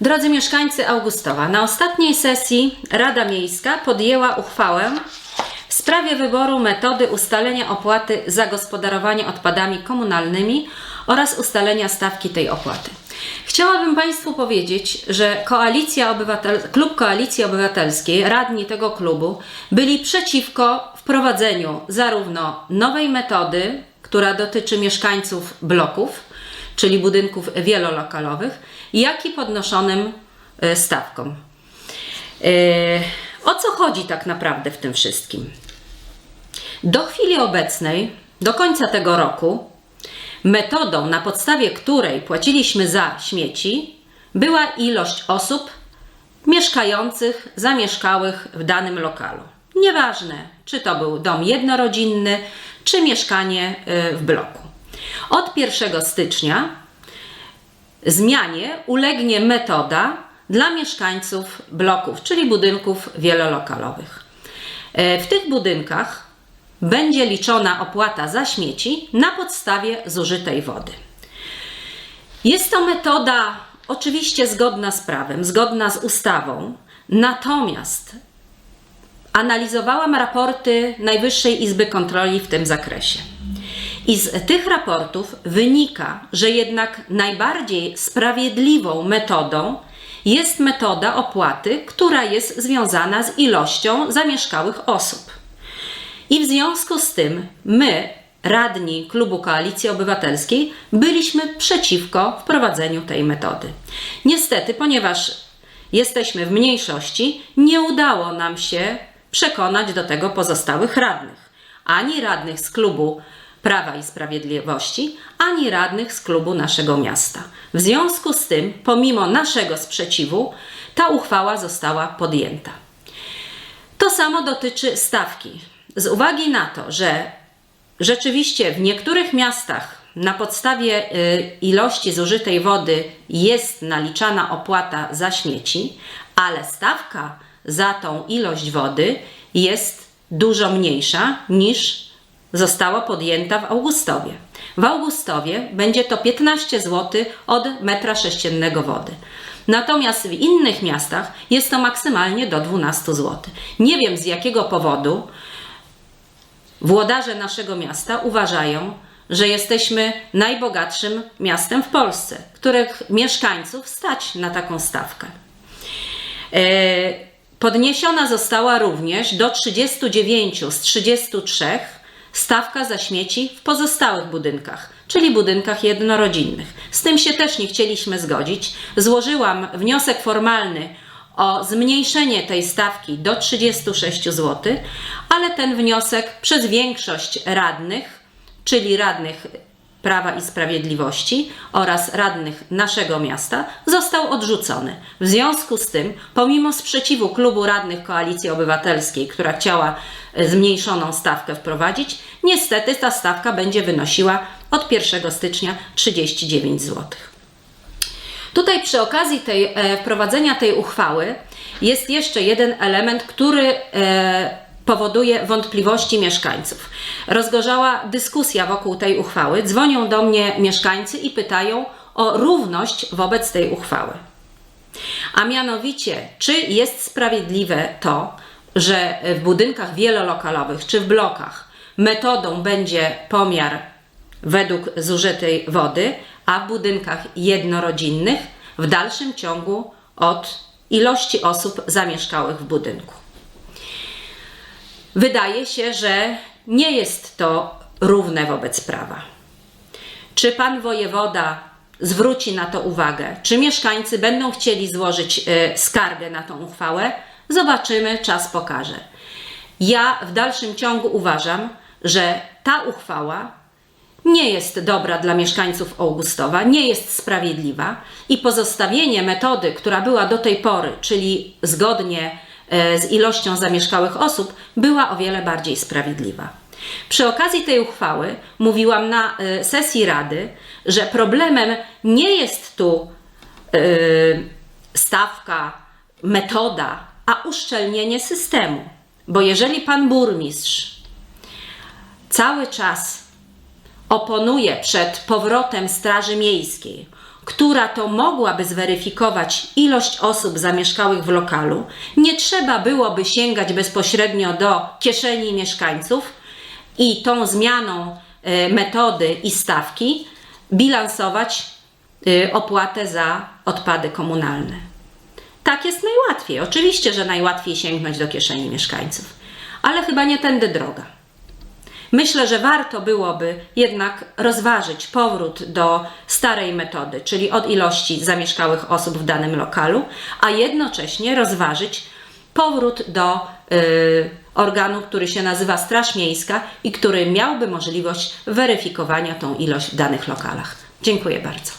Drodzy mieszkańcy Augustowa, na ostatniej sesji Rada Miejska podjęła uchwałę w sprawie wyboru metody ustalenia opłaty za gospodarowanie odpadami komunalnymi oraz ustalenia stawki tej opłaty. Chciałabym Państwu powiedzieć, że Koalicja Obywatel... Klub Koalicji Obywatelskiej, radni tego klubu byli przeciwko wprowadzeniu zarówno nowej metody, która dotyczy mieszkańców bloków, czyli budynków wielolokalowych, jak i podnoszonym e, stawkom. E, O co chodzi tak naprawdę w tym wszystkim? Do chwili obecnej, do końca tego roku, metodą, na podstawie której płaciliśmy za śmieci, była ilość osób mieszkających, zamieszkałych w danym lokalu. Nieważne, czy to był dom jednorodzinny, czy mieszkanie y, w bloku. Od 1 stycznia zmianie ulegnie metoda dla mieszkańców bloków, czyli budynków wielolokalowych. E, W tych budynkach będzie liczona opłata za śmieci na podstawie zużytej wody. Jest to metoda oczywiście zgodna z prawem, zgodna z ustawą, natomiast analizowałam raporty Najwyższej Izby Kontroli w tym zakresie. I z tych raportów wynika, że jednak najbardziej sprawiedliwą metodą jest metoda opłaty, która jest związana z ilością zamieszkałych osób. I w związku z tym my, radni Klubu Koalicji Obywatelskiej, byliśmy przeciwko wprowadzeniu tej metody. Niestety, ponieważ jesteśmy w mniejszości, nie udało nam się przekonać do tego pozostałych radnych. Ani radnych z klubu Prawa i Sprawiedliwości, ani radnych z klubu naszego miasta. W związku z tym, pomimo naszego sprzeciwu, ta uchwała została podjęta. To samo dotyczy stawki. Z uwagi na to, że rzeczywiście w niektórych miastach na podstawie y, ilości zużytej wody jest naliczana opłata za śmieci, ale stawka za tą ilość wody jest dużo mniejsza niż została podjęta w Augustowie. W Augustowie będzie to 15 zł od metra sześciennego wody. Natomiast w innych miastach jest to maksymalnie do 12 zł. Nie wiem z jakiego powodu włodarze naszego miasta uważają, że jesteśmy najbogatszym miastem w Polsce, których mieszkańców stać na taką stawkę. E, Podniesiona została również do 39 z 33 stawka za śmieci w pozostałych budynkach, czyli budynkach jednorodzinnych. Z tym się też nie chcieliśmy zgodzić. Złożyłam wniosek formalny o zmniejszenie tej stawki do 36 zł, ale ten wniosek przez większość radnych, czyli radnych Prawa i Sprawiedliwości oraz radnych naszego miasta został odrzucony. W związku z tym, pomimo sprzeciwu klubu radnych Koalicji Obywatelskiej, która chciała zmniejszoną stawkę wprowadzić, niestety ta stawka będzie wynosiła od 1 stycznia 39 zł. Tutaj przy okazji tej, e, wprowadzenia tej uchwały jest jeszcze jeden element, który e, powoduje wątpliwości mieszkańców. Rozgorzała dyskusja wokół tej uchwały. Dzwonią do mnie mieszkańcy i pytają o równość wobec tej uchwały. A mianowicie, czy jest sprawiedliwe to, że w budynkach wielolokalowych czy w blokach metodą będzie pomiar według zużytej wody, a w budynkach jednorodzinnych w dalszym ciągu od ilości osób zamieszkałych w budynku. Wydaje się, że nie jest to równe wobec prawa. Czy pan wojewoda zwróci na to uwagę? Czy mieszkańcy będą chcieli złożyć e, skargę na tą uchwałę? Zobaczymy, czas pokaże. Ja w dalszym ciągu uważam, że ta uchwała nie jest dobra dla mieszkańców Augustowa, nie jest sprawiedliwa i pozostawienie metody, która była do tej pory, czyli zgodnie e, z ilością zamieszkałych osób, była o wiele bardziej sprawiedliwa. Przy okazji tej uchwały mówiłam na e, sesji Rady, że problemem nie jest tu e, stawka, metoda, a uszczelnienie systemu. Bo jeżeli pan burmistrz cały czas oponuje przed powrotem Straży Miejskiej, która to mogłaby zweryfikować ilość osób zamieszkałych w lokalu, nie trzeba byłoby sięgać bezpośrednio do kieszeni mieszkańców i tą zmianą e, metody i stawki bilansować e, opłatę za odpady komunalne. Tak jest najłatwiej. Oczywiście, że najłatwiej sięgnąć do kieszeni mieszkańców, ale chyba nie tędy droga. Myślę, że warto byłoby jednak rozważyć powrót do starej metody, czyli od ilości zamieszkałych osób w danym lokalu, a jednocześnie rozważyć powrót do y, organu, który się nazywa Straż Miejska i który miałby możliwość weryfikowania tą ilość w danych lokalach. Dziękuję bardzo.